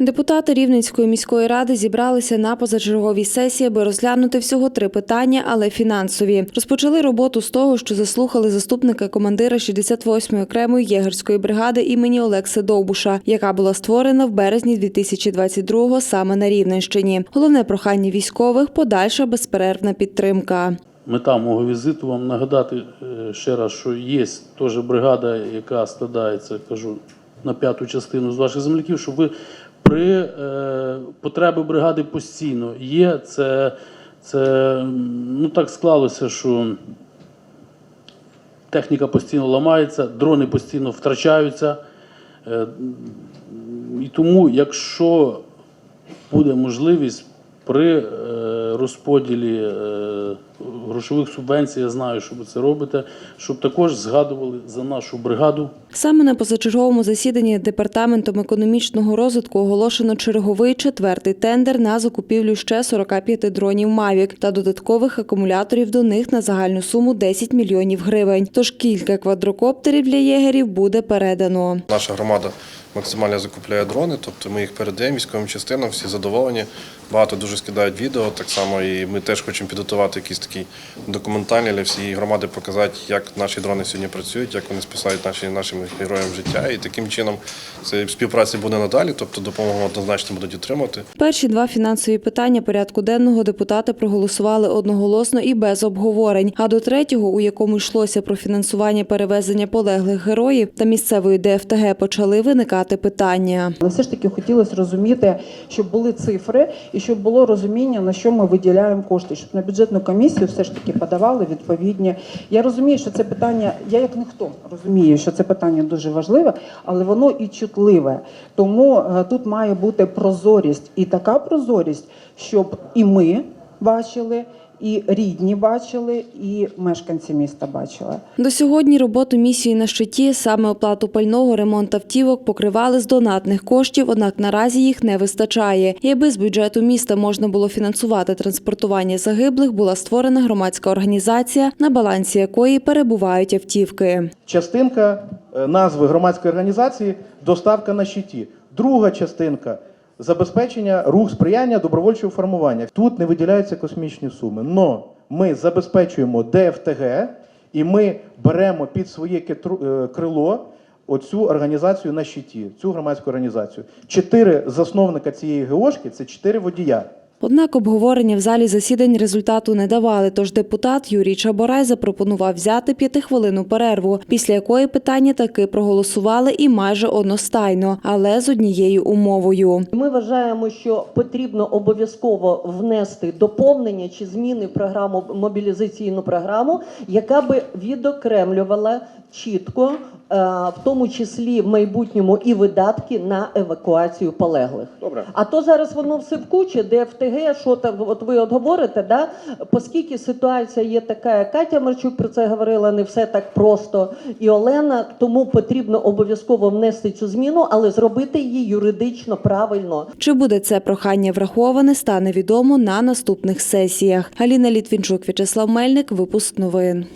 Депутати Рівненської міської ради зібралися на позачерговій сесії, аби розглянути всього три питання, але фінансові. Розпочали роботу з того, що заслухали заступника командира 68-ї окремої єгерської бригади імені Олекси Довбуша, яка була створена в березні 2022-го саме на Рівненщині. Головне прохання військових подальша безперервна підтримка. Мета мого візиту вам нагадати е, ще раз, що є теж бригада, яка складається, кажу, на п'яту частину з ваших земляків, щоб ви при е, потреби бригади постійно є. Це, це ну так склалося, що техніка постійно ламається, дрони постійно втрачаються. Е, і тому, якщо буде можливість при е, розподілі е, грошових субвенцій, я знаю, що ви це робите, щоб також згадували за нашу бригаду. Саме на позачерговому засіданні департаментом економічного розвитку оголошено черговий четвертий тендер на закупівлю ще 45 дронів Мавік та додаткових акумуляторів до них на загальну суму 10 мільйонів гривень. Тож кілька квадрокоптерів для єгерів буде передано. Наша громада максимально закупляє дрони, тобто ми їх передаємо військовим частинам, всі задоволені. Багато дуже скидають відео. Так само і ми теж хочемо підготувати якісь такі документальні для всієї громади, показати, як наші дрони сьогодні працюють, як вони спасають наші нашим героям життя. І таким чином це співпраця буде надалі, тобто допомогу однозначно будуть отримати. Перші два фінансові питання порядку денного депутати проголосували одноголосно і без обговорень. А до третього, у якому йшлося про фінансування перевезення полеглих героїв та місцевої ДФТГ, почали виникати питання. Але все ж таки хотілося розуміти, щоб були цифри і щоб було розуміння, на що ми виділяємо кошти, щоб на бюджетну комісію все ж таки подавали відповідні. Я розумію, що це питання, я як ніхто розумію, що це питання дуже важливе, але воно і чутливе. Тому е, тут має бути прозорість і така прозорість, щоб і ми бачили. І рідні бачили, і мешканці міста бачили. До сьогодні роботу місії на щиті, саме оплату пального, ремонт автівок покривали з донатних коштів, однак наразі їх не вистачає. І аби з бюджету міста можна було фінансувати транспортування загиблих, була створена громадська організація, на балансі якої перебувають автівки. частинка е, назви громадської організації доставка на щиті. Друга частинка забезпечення рух сприяння добровольчого формування. Тут не виділяються космічні суми. Но ми забезпечуємо ДФТГ і ми беремо під своє е, крило оцю організацію на щиті, цю громадську організацію. Чотири засновника цієї ГОшки це чотири водія. Однак обговорення в залі засідань результату не давали, тож депутат Юрій Чаборай запропонував взяти п'ятихвилинну перерву, після якої питання таки проголосували і майже одностайно, але з однією умовою. Ми вважаємо, що потрібно обов'язково внести доповнення чи зміни в програму мобілізаційну програму, яка би відокремлювала чітко, в тому числі в майбутньому і видатки на евакуацію полеглих. Добре. А то зараз воно все в кучі, де ФТГ, що там, от ви от говорите, да? оскільки ситуація є така, Катя Марчук про це говорила, не все так просто. І Олена, тому потрібно обов'язково внести цю зміну, але зробити її юридично правильно. Чи буде це прохання враховане, стане відомо на наступних сесіях. Аліна Літвінчук, В'ячеслав Мельник, випуск новин.